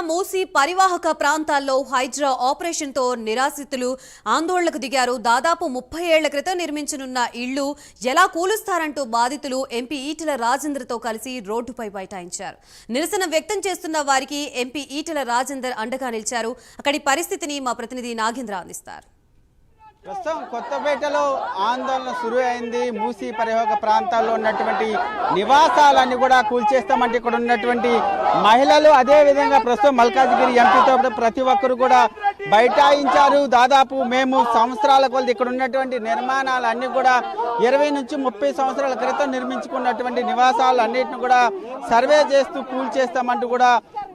మూసి పరివాహక ప్రాంతాల్లో హైడ్రా ఆపరేషన్తో నిరాశితులు ఆందోళనకు దిగారు. దాదాపు ముప్పై ఏళ్ళ క్రితం నిర్మించనున్న ఇళ్ళు ఎలా కూలుస్తారంటూ బాధితులు ఎంపీ ఈటెల రాజేందర్తో కలిసి రోడ్డుపై బైఠాయించారు. నిరసన వ్యక్తం చేస్తున్న వారికి ఎంపీ ఈటెల రాజేందర్ అండగా నిలిచారు. అక్కడి పరిస్థితిని మా ప్రతినిధి నాగేంద్ర అందిస్తారు. ప్రస్తుతం కొత్తపేటలో ఆందోళన శురు అయింది మూసి పరిహోగ ప్రాంతాల్లో ఉన్నటువంటి నివాసాలన్నీ కూడా కూల్చేస్తామంటే ఇక్కడ ఉన్నటువంటి మహిళలు అదే విధంగా ప్రస్తుతం మల్కాజ్గిరి ఎంపీతో ప్రతి ఒక్కరు కూడా బైఠాయించారు. దాదాపు మేము సంవత్సరాల కొలది ఇక్కడ ఉన్నటువంటి నిర్మాణాలు అన్ని కూడా ఇరవై నుంచి ముప్పై సంవత్సరాల క్రితం నిర్మించుకున్నటువంటి నివాసాలు అన్నిటిని కూడా సర్వే చేస్తూ కూల్చేస్తామంటూ కూడా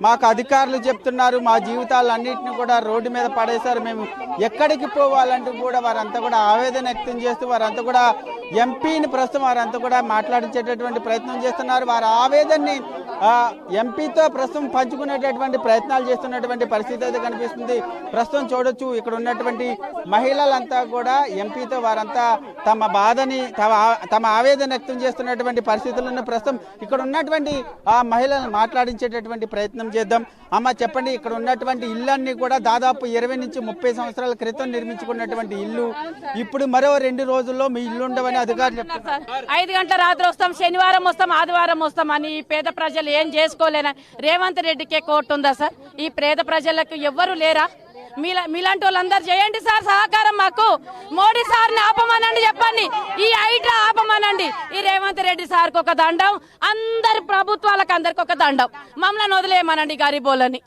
మాకు అధికారులు చెప్తున్నారు. మా జీవితాలన్నింటినీ కూడా రోడ్డు మీద పడేశారు. మేము ఎక్కడికి పోవాలంటూ కూడా వారంతా కూడా ఆవేదన వ్యక్తం చేస్తూ వారంతా కూడా ఎంపీని ప్రస్తుతం వారంతా కూడా మాట్లాడించేటటువంటి ప్రయత్నం చేస్తున్నారు. వారి ఆవేదనని ఎంపీతో ప్రస్తుతం పంచుకునేటటువంటి ప్రయత్నాలు చేస్తున్నటువంటి పరిస్థితి అయితే కనిపిస్తుంది. ప్రస్తుతం చూడొచ్చు ఇక్కడ ఉన్నటువంటి మహిళలంతా కూడా ఎంపీతో వారంతా తమ బాధని తమ ఆ- తమ ఆవేదన వ్యక్తం చేస్తున్నటువంటి పరిస్థితులను ప్రస్తుతం ఇక్కడ ఉన్నటువంటి ఆ మహిళలను మాట్లాడించేటటువంటి ప్రయత్నం చేద్దాం. అమ్మ చెప్పండి ఇక్కడ ఉన్నటువంటి ఇళ్ళన్నీ కూడా దాదాపు ఇరవై నుంచి ముప్పై సంవత్సరాల క్రితం నిర్మించుకున్నటువంటి ఇల్లు. ఇప్పుడు మరో రెండు రోజుల్లో మీ ఇల్లు ఉండవని అధికారులు ఐదు గంటల రాత్రి వస్తాం శనివారం వస్తాం ఆదివారం వస్తాం అని పేద ప్రజలు ఏం చేసుకోలేన? రేవంత్ రెడ్డికే కోర్టు ఉందా సార్? ఈ పేద ప్రజలకు ఎవ్వరు లేరా? మీలా మీలాంటి వాళ్ళందరూ చేయండి సార్ సహకారం మాకు. మోడీ సార్ని ఆపమనండి చెప్పండి. ఈ హైడ్రా ఆపమనండి. ఈ రేవంత్ రెడ్డి సార్కి ఒక దండం. అందరి ప్రభుత్వాలకు అందరికి ఒక దండం. మమ్మల్ని వదిలేయమనండి గరీబోళ్ళని.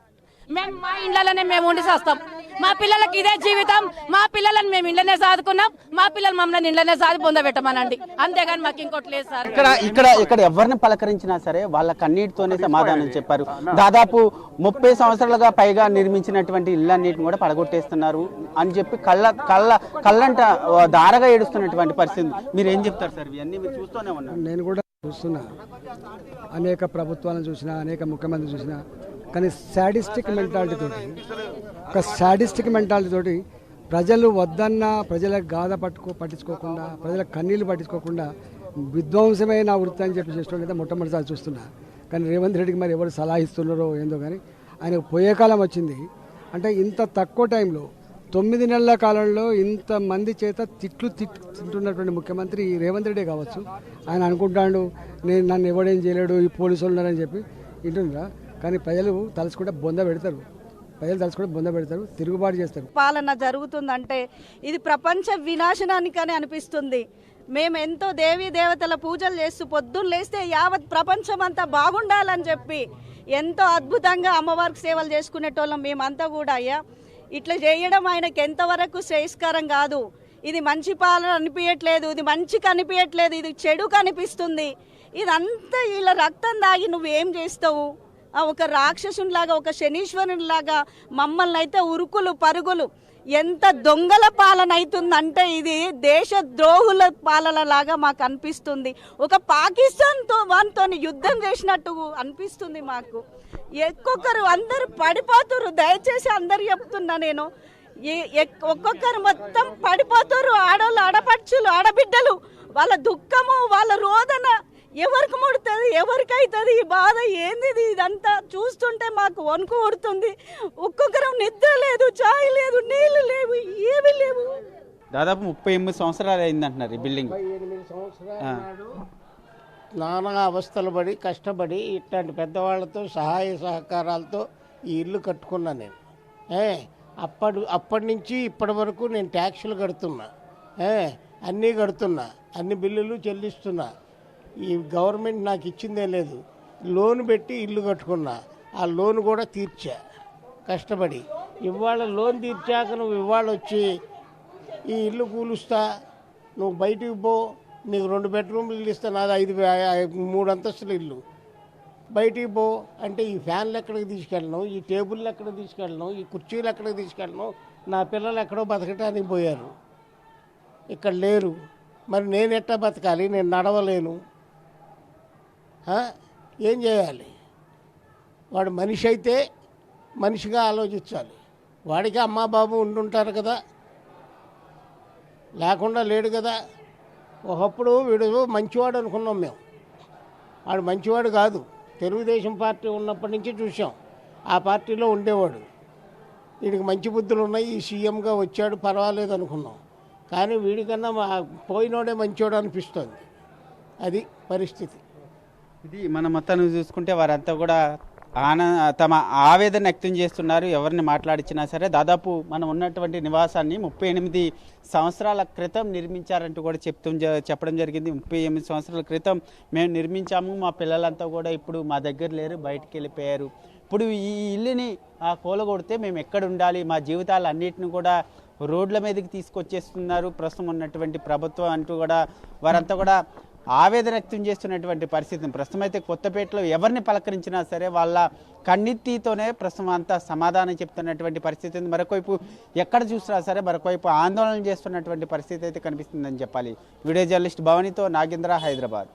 మేము మా ఇండ్లలోనే మేము ఉండి చేస్తాం. మా పిల్లలకి ఇదే జీవితం. మా పిల్లలను మేము ఇంట్లోనే సాదుకున్నాం. మా పిల్లలు మమ్మల్ని ఇంట్లోనే సాది పొందబెట్టమనండి అంతేగాని మాకు ఇంకోటి లేదు సార్. ఇక్కడ ఇక్కడ ఇక్కడ ఎవరిని పలకరించినా సరే వాళ్ళ కన్నీటితోనే సమాధానం చెప్పారు. దాదాపు ముప్పై సంవత్సరాలుగా పైగా నిర్మించినటువంటి ఇళ్ళన్నిటిని కూడా పడగొట్టేస్తున్నారు అని చెప్పి కళ్ళ కళ్ళ కళ్ళంట దారగా ఏడుస్తున్నటువంటి పరిస్థితి మీరు ఏం చెప్తారు సార్? ఇవన్నీ మీరు చూస్తూనే ఉన్నారు. నేను కూడా చూస్తున్నా. అనేక ప్రభుత్వాలను చూసినా అనేక ముఖ్యమంత్రి చూసినా కానీ శాడిస్టిక్ మెంటాలిటీ తోటి ఒక శాడిస్టిక్ మెంటాలిటీ తోటి ప్రజలు వద్దన్న ప్రజల గాథ పట్టుకో పట్టించుకోకుండా ప్రజల కన్నీళ్ళు పట్టించుకోకుండా విధ్వంసమైన వృత్తి అని చెప్పి చేసిన అయితే మొట్టమొదటిసారి చూస్తున్నా. కానీ రేవంత్ రెడ్డికి మరి ఎవరు సలహా ఇస్తున్నారో ఏందో కానీ ఆయనకు పోయే కాలం వచ్చింది. అంటే ఇంత తక్కువ టైంలో తొమ్మిది నెలల కాలంలో ఇంత మంది చేత తిట్లు తిట్టు తింటున్నటువంటి ముఖ్యమంత్రి రేవంత్ రెడ్డి కావచ్చు. ఆయన అనుకుంటాడు నేను నన్ను ఎవడేం చేయలేడు ఈ పోలీసులు ఉన్నారని చెప్పి. వింటుండ్రా కానీ ప్రజలు తలుచుకుంటే బొంద పెడతారు. ప్రజలు తలుచుకుంటే బొంద పెడతారు తిరుగుబాటు చేస్తారు. పాలన జరుగుతుందంటే ఇది ప్రపంచ వినాశనానికని అనిపిస్తుంది. మేము ఎంతో దేవీ దేవతల పూజలు చేస్తూ పొద్దున్న లేస్తే యావత్ ప్రపంచం అంతా బాగుండాలని చెప్పి ఎంతో అద్భుతంగా అమ్మవారికి సేవలు చేసుకునేటోళ్ళం మేమంతా కూడా అయ్యా. ఇట్లా చేయడం ఆయనకి ఎంతవరకు శ్రేయస్కరం కాదు. ఇది మంచి పాలన అనిపించట్లేదు ఇది మంచి కనిపించట్లేదు ఇది చెడు కనిపిస్తుంది. ఇదంతా వీళ్ళ రక్తం దాగి నువ్వేం చేస్తావు? ఒక రాక్షసునిలాగా ఒక శనీశ్వరునిలాగా మమ్మల్ని అయితే ఉరుకులు పరుగులు ఎంత దొంగల పాలన అవుతుందంటే ఇది దేశ ద్రోహుల పాలనలాగా మాకు అనిపిస్తుంది. ఒక పాకిస్తాన్తో వానితో యుద్ధం చేసినట్టు అనిపిస్తుంది మాకు. ఒక్కొక్కరు అందరు పడిపోతున్నారు దయచేసి అందరు చెప్తున్నా నేను. ఏ- ఎక్- ఒక్కొక్కరు మొత్తం పడిపోతారు ఆడవాళ్ళు ఆడపడుచులు ఆడబిడ్డలు వాళ్ళ దుఃఖము వాళ్ళ రోదన ఎవరికి ముడుతుంది ఎవరికి అవుతుంది ఈ బాధ ఏంది ఇది? ఇదంతా? చూస్తుంటే మాకు వణుకు కొడుతుంది. ఒక్కొక్కరం నిద్ర లేదు చాయ్ లేదు నీళ్ళు లేవు ఏమీ లేవు. దాదాపు ముప్పై ఎనిమిది సంవత్సరాలు అయిందంటున్నారు ఈ బిల్డింగ్. నానా అవస్థలు పడి కష్టపడి ఇట్లాంటి పెద్దవాళ్ళతో సహాయ సహకారాలతో ఈ ఇల్లు కట్టుకున్నా నేను. ఏ అప్పటి అప్పటి నుంచి ఇప్పటి వరకు నేను ట్యాక్సులు కడుతున్నా. ఏ అన్నీ కడుతున్నా అన్ని బిల్లులు చెల్లిస్తున్నా. ఈ గవర్నమెంట్ నాకు ఇచ్చిందే లేదు. లోన్ పెట్టి ఇల్లు కట్టుకున్నా. ఆ లోన్ కూడా తీర్చా. కష్టపడి. ఇవాళ లోన్ తీర్చాక నువ్వు ఇవాళ వచ్చి ఈ ఇల్లు కూలుస్తా. నువ్వు బయటికి పో. నీకు రెండు బెడ్రూమ్లు ఇల్లు ఇస్తా. నాది ఐదు మూడు అంతస్తుల ఇల్లు. బయటికి పో. అంటే ఈ ఫ్యాన్లు ఎక్కడికి తీసుకెళ్ళను? ఈ టేబుల్ ఎక్కడికి తీసుకెళ్ళను? ఈ కుర్చీలు ఎక్కడికి తీసుకెళ్ళను? నా పిల్లలు ఎక్కడో బతకటానికి పోయారు. ఇక్కడ లేరు. మరి నేను ఎట్టా బతకాలి? నేను నడవలేను. ఏం చేయాలి? వాడు మనిషి అయితే మనిషిగా ఆలోచించాలి. వాడికి అమ్మా బాబు ఉండుంటారు కదా. లేకుండా లేడు కదా. ఒకప్పుడు వీడు మంచివాడు అనుకున్నాం మేము. వాడు మంచివాడు కాదు. తెలుగుదేశం పార్టీ ఉన్నప్పటి నుంచి చూసాం ఆ పార్టీలో ఉండేవాడు. వీడికి మంచి బుద్ధులు ఉన్నాయి. ఈ సీఎంగా వచ్చాడు పర్వాలేదు అనుకున్నాం. కానీ వీడికన్నా మా పోయినోడే మంచివాడు అనిపిస్తుంది. అది పరిస్థితి. ఇది మన మొత్తాన్ని చూసుకుంటే వారంతా కూడా ఆన తమ ఆవేదన వ్యక్తం చేస్తున్నారు. ఎవరిని మాట్లాడించినా సరే దాదాపు మనం ఉన్నటువంటి నివాసాన్ని ముప్పై ఎనిమిది సంవత్సరాల క్రితం నిర్మించారంటూ కూడా చెప్తూ జ- చెప్పడం జరిగింది. ముప్పై ఎనిమిది సంవత్సరాల క్రితం మేము నిర్మించాము. మా పిల్లలంతా కూడా ఇప్పుడు మా దగ్గర లేరు బయటికి వెళ్ళిపోయారు. ఇప్పుడు ఈ ఇల్లుని ఆ కూలగొడితే మేము ఎక్కడ ఉండాలి? మా జీవితాలు అన్నిటిని కూడా రోడ్ల మీదకి తీసుకొచ్చేస్తున్నారు. ప్రస్తుతం ఉన్నటువంటి ప్రభుత్వం అంటూ కూడా వారంతా కూడా ఆవేదన వ్యక్తం చేస్తున్నటువంటి పరిస్థితిని ప్రస్తుతం అయితే కొత్తపేటలో ఎవరిని పలకరించినా సరే వాళ్ళ కన్నెత్తితోనే ప్రస్తుతం అంతా సమాధానం చెప్తున్నటువంటి పరిస్థితి ఉంది. మరొకవైపు ఎక్కడ చూసినా సరే మరొకవైపు ఆందోళన చేస్తున్నటువంటి పరిస్థితి అయితే కనిపిస్తుందని చెప్పాలి. వీడియో జర్నలిస్ట్ భవనితో నాగేంద్ర హైదరాబాద్.